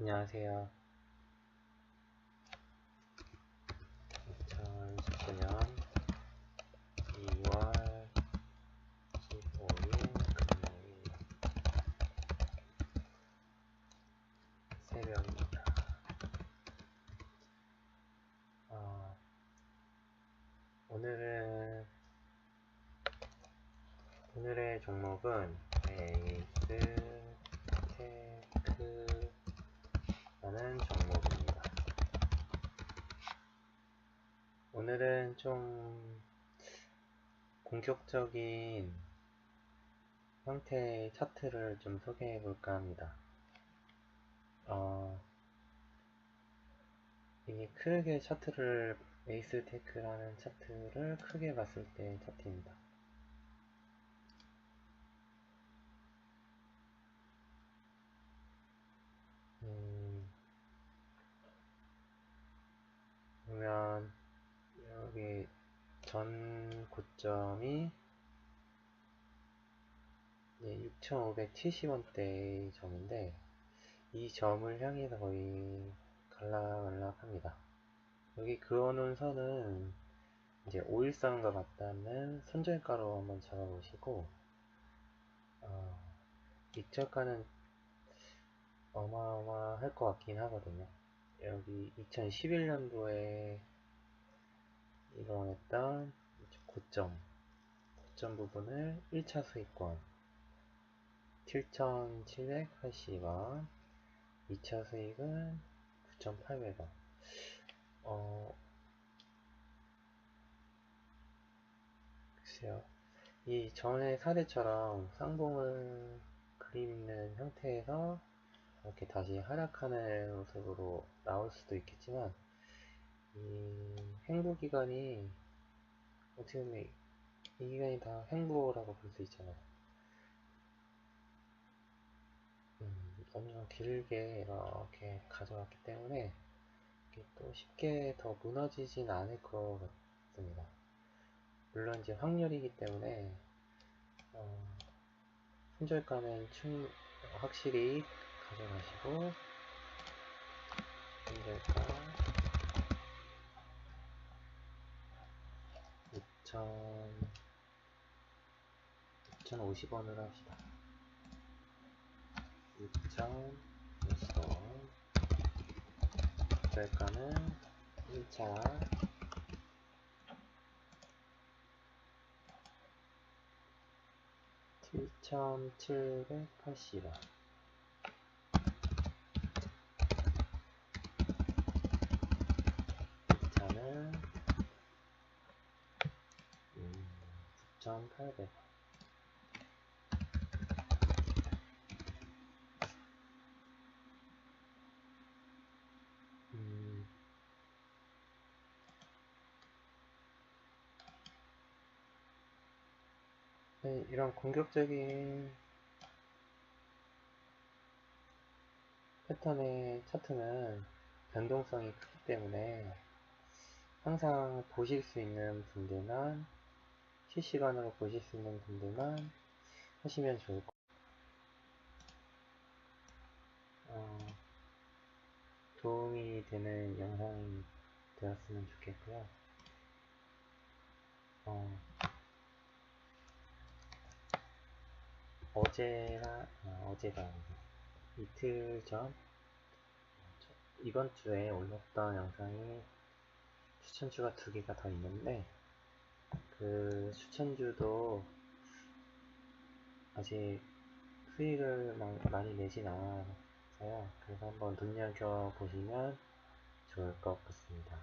안녕하세요. 2019년 2월 15일 금요일 새벽입니다. 어, 오늘은 오늘의 종목은 에이스 테크라는 종목입니다. 오늘은 좀 공격적인 형태의 차트를 좀 소개해 볼까 합니다. 어, 이게 크게 차트를 에이스 테크라는 차트를 크게 봤을 때 차트입니다. 음, 보면 여기 전 고점이 6,570원대의 점인데 이 점을 향해서 거의 갈락갈락합니다. 여기 그어놓은 선은 이제 5일선과 같다는 손절가로 한번 잡아보시고 어, 이저가는 어마어마할 것 같긴 하거든요. 여기 2011년도에 이동했던 고점, 고점 부분을 1차 수익권 7,780원, 2차 수익은 9,800원. 어, 글쎄요. 이 전의 사례처럼 쌍봉을 그리는 형태에서 이렇게 다시 하락하는 모습으로 나올 수도 있겠지만 이 행보 기간이 어떻게 보면 이 기간이 다 행보라고 볼 수 있잖아요. 음, 엄청 길게 이렇게 가져왔기 때문에 또 쉽게 더 무너지진 않을 것 같습니다. 물론 이제 확률이기 때문에 어, 손절가는 충 확실히 가져가시고 손절가 6,000 6,050원으로 합시다. 6,050원 손절가는 1차 7,780원 차는 음, 9,800원 음, 네, 이런 공격적인 패턴의 차트는 변동성이 크기 때문에 항상 보실 수 있는 분들만 실시간으로 보실 수 있는 분들만 하시면 좋을 것 같아요. 어, 도움이 되는 영상이 되었으면 좋겠고요. 어, 어제나 아, 어제가 아니고 이틀 전 이번 주에 올렸던 영상이 추천주가 두 개가 더 있는데 그 추천주도 아직 수익을 많이 내진 않아서요. 그래서 한번 눈여겨 보시면 좋을 것 같습니다.